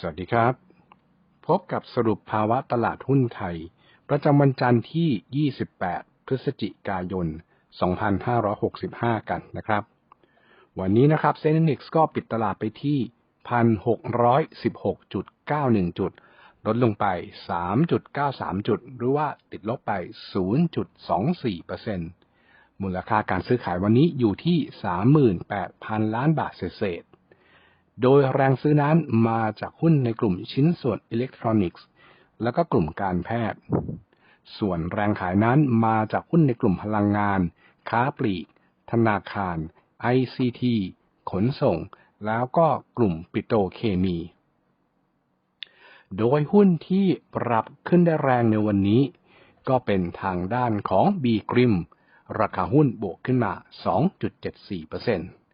สวัสดีครับ พบกับสรุปภาวะตลาดหุ้นไทย ประจำวันจันทร์ที่ 28 พฤศจิกายน 2565 กันนะครับ วันนี้นะครับเซ็นนิกก็ปิดตลาดไปที่ 1,616.91 จุด ลดลงไป 3.93 จุด หรือว่าติดลบไป 0.24%มูลค่าการซื้อขายวันนี้อยู่ที่ 38,000 ล้านบาทเศษ โดยแรงซื้อนั้นมาจากหุ้นในกลุ่มชิ้นส่วนอิเล็กทรอนิกส์ และก็กลุ่มการแพทย์ ส่วนแรงขายนั้นมาจากหุ้นในกลุ่มพลังงาน ค้าปลีก ธนาคาร ICT ขนส่ง แล้วก็กลุ่มปิโตเคมี โดยหุ้นที่ปรับขึ้นได้แรงในวันนี้ ก็เป็นทางด้านของ B กริมราคาหุ้นบวกขึ้นมา 2.74%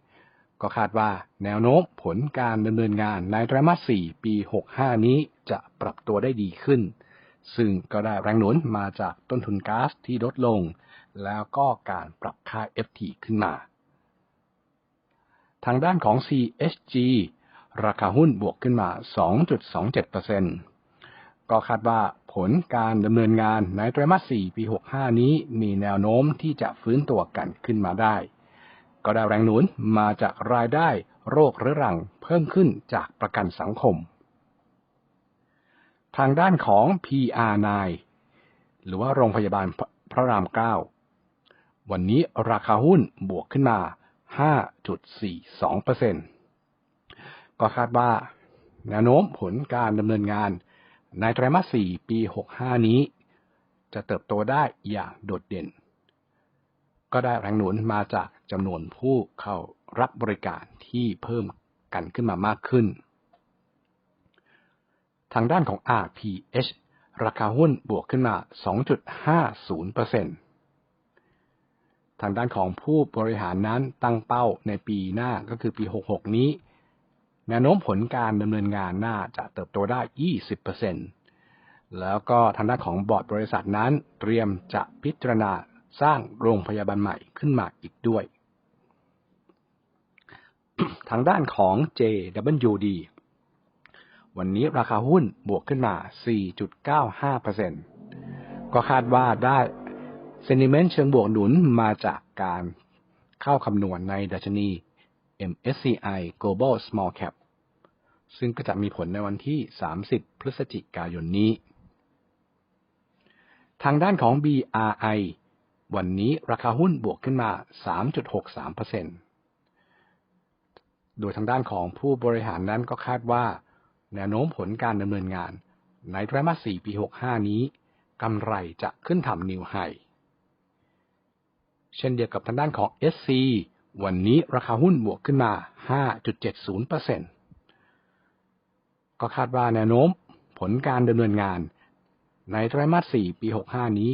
ก็คาดว่าแนวโน้มผลการดำเนินงานในไตรมาส 4 ปี 65 นี้จะปรับตัวได้ดีขึ้น ซึ่งก็ได้แรงหนุนมาจากต้นทุนก๊าซที่ลดลง แล้วก็การปรับค่า FT ขึ้นมา ทางด้านของ CSG ราคาหุ้นบวกขึ้นมา 2.27%ก็คาดว่าผลการดำเนินงานในไตรมาส 4 ปี 65 นี้มีแนวโน้มที่จะฟื้นตัวกันขึ้นมาได้ ก็ได้แรงหนุนมาจากรายได้โรคเรื้อรังเพิ่มขึ้นจากประกันสังคม ทางด้านของ PR9 หรือว่าโรงพยาบาลพระราม 9 วันนี้ราคาหุ้นบวกขึ้นมา 5.42%ก็คาดว่าแนวโน้มผลการดำเนินงานในไตรมาส 4 ปี 65 นี้ จะเติบโตได้อย่างโดดเด่น ก็ได้แรงหนุนมาจากจำนวนผู้เข้ารับบริการที่เพิ่มกันขึ้นมามากขึ้น ทางด้านของ RPH ราคาหุ้นบวกขึ้นมา 2.50%ทางด้านของผู้บริหารนั้นตั้งเป้าในปีหน้าก็คือปี 66 นี้ แนวโน้มผลการดำเนินงานน่าจะเติบโตได้ 20%แล้วก็ทางด้านของบอร์ดบริษัทนั้นเตรียมจะพิจารณา สร้างโรงพยาบาลใหม่ขึ้นมาอีกด้วย ทางด้านของ JWD วันนี้ราคาหุ้นบวกขึ้นมา 4.95%ก็คาดว่าได้เซนิเมนต์เชิงบวกหนุนมาจากการเข้าคำนวณในดัชนี MSCI Global Small Cap ซึ่งก็จะมีผลในวันที่ 30 พฤศจิกายนนี้ ทางด้านของ BRI วันนี้ราคาหุ้นบวกขึ้นมา 3.63%โดยทางด้านของผู้บริหารนั้นก็คาดว่า แนวโน้มผลการดำเนินงาน ในไตรมาส 4 ปี 65 นี้กำไรจะขึ้นทำนิวไฮเช่นเดียวกับทางด้านของ SC วันนี้ราคาหุ้นบวกขึ้นมา 5.70%ก็คาดว่าแนวโน้มผลการดำเนินงาน ในไตรมาส 4 ปี 65 นี้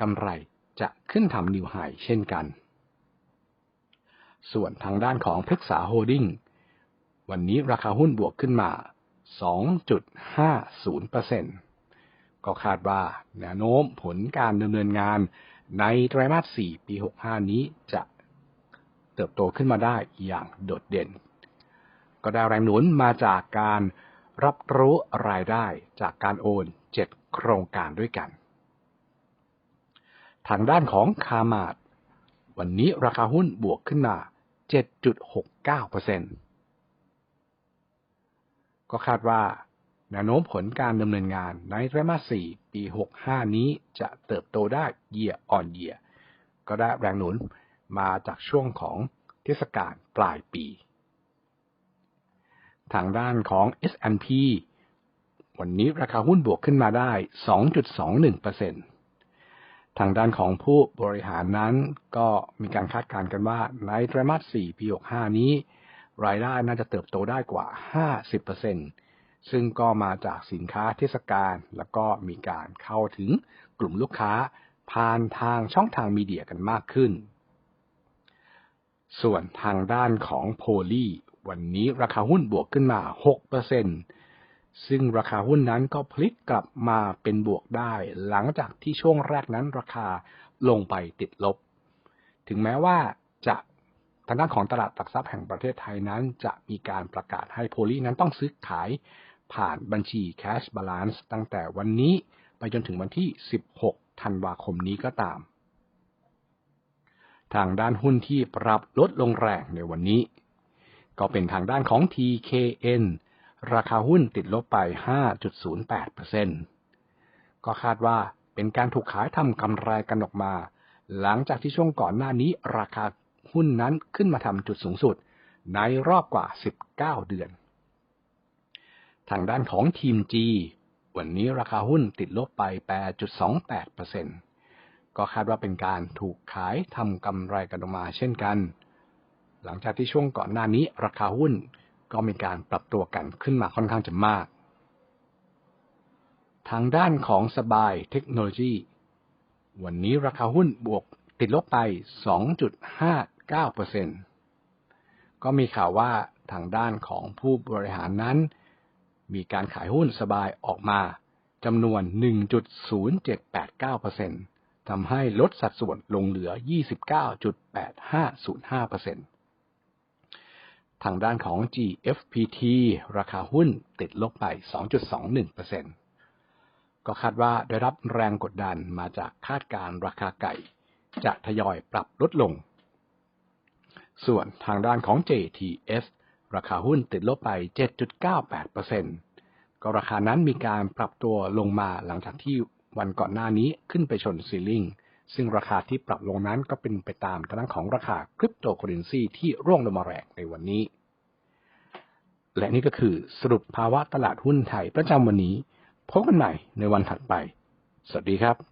กำไร จะขึ้นทำนิวไฮเช่นกัน ส่วนทางด้านของพฤกษาโฮดดิ้งวันนี้ราคาหุ้นบวกขึ้นมา 2.50%ก็คาดว่าแนวโน้มผลการดำเนินงานในไตรมาส 4 ปี 65 นี้จะเติบโตขึ้นมาได้อย่างโดดเด่น ก็ได้แรงหนุนมาจากการรับรู้รายได้จากการโอน 7 โครงการด้วยกัน ทางด้านของคามาดวันนี้ราคาหุ้นบวกขึ้นมา 7.69%ก็คาดว่าแนวโน้มผลการดำเนินงานในไตรมาส 4 ปี 65 นี้จะเติบโตได้เยียอ่อนเยีย ก็ได้แรงหนุนมาจากช่วงของเทศกาลปลายปี ทางด้านของ S&P วันนี้ราคาหุ้นบวกขึ้นมาได้ 2.21% ทางด้านของผู้บริหารนั้นก็มีการคาดการณ์กันว่าในไตรมาส 4 ปี 65 นี้ รายได้น่าจะเติบโตได้กว่า 50%ซึ่งก็มาจากสินค้าเทศกาลแล้วก็มีการเข้าถึงกลุ่มลูกค้าผ่านทางช่องทางมีเดียกันมากขึ้น ส่วนทางด้านของโพลีวันนี้ราคาหุ้นบวกขึ้นมา 6% ซึ่งราคาหุ้นนั้นก็พลิกกลับมาเป็นบวกได้ หลังจากที่ช่วงแรกนั้นราคาลงไปติดลบ ถึงแม้ว่าจะทางด้านของตลาดหลักทรัพย์แห่งประเทศไทยนั้น จะมีการประกาศให้โพลีนั้นต้องซื้อขายผ่านบัญชี Cash Balance ตั้งแต่วันนี้ไปจนถึงวันที่ 16 ธันวาคมนี้ก็ตาม ทางด้านหุ้นที่ปรับลดลงแรงในวันนี้ ก็เป็นทางด้านของ TKN ราคาหุ้นติดลบไป 5.08%ก็คาดว่าเป็นการถูกขายทำกำไรกันออกมา หลังจากที่ช่วงก่อนหน้านี้ราคาหุ้นนั้นขึ้นมาทำจุดสูงสุด ในรอบกว่า 19 เดือน ทางด้านของทีม G วันนี้ราคาหุ้นติดลบไป 8.28%ก็คาดว่าเป็นการถูกขายทำกำไรกันออกมาเช่นกัน หลังจากที่ช่วงก่อนหน้านี้ราคาหุ้น ก็มีการปรับตัวกันขึ้นมาค่อนข้างจะมาก ทางด้านของสบายเทคโนโลยี วันนี้ราคาหุ้นบวกติดลบไป 2.59%ก็มีข่าวว่าทางด้านของผู้บริหารนั้น มีการขายหุ้นสบายออกมาจำนวน 1.0789%ทำให้ลดสัดส่วนลงเหลือ 29.8505% ทางด้านของ GFPT ราคาหุ้นติดลบไป 2.21%ก็คาดว่าได้รับแรงกดดันมาจากคาดการราคาไก่ จะทยอยปรับลดลง ส่วนทางด้านของ JTS ราคาหุ้นติดลบไป 7.98%ก็ราคานั้นมีการปรับตัวลงมาหลังจากที่วันก่อนหน้านี้ขึ้นไปชนซีลิง ซึ่งราคาที่ปรับลงนั้นก็เป็นไปตามกระนั้นของราคาคริปโตเคอเรนซีที่ร่วงลงมาแรงในวันนี้ และนี่ก็คือสรุปภาวะตลาดหุ้นไทยประจำวันนี้พบกันใหม่ในวันถัดไป สวัสดีครับ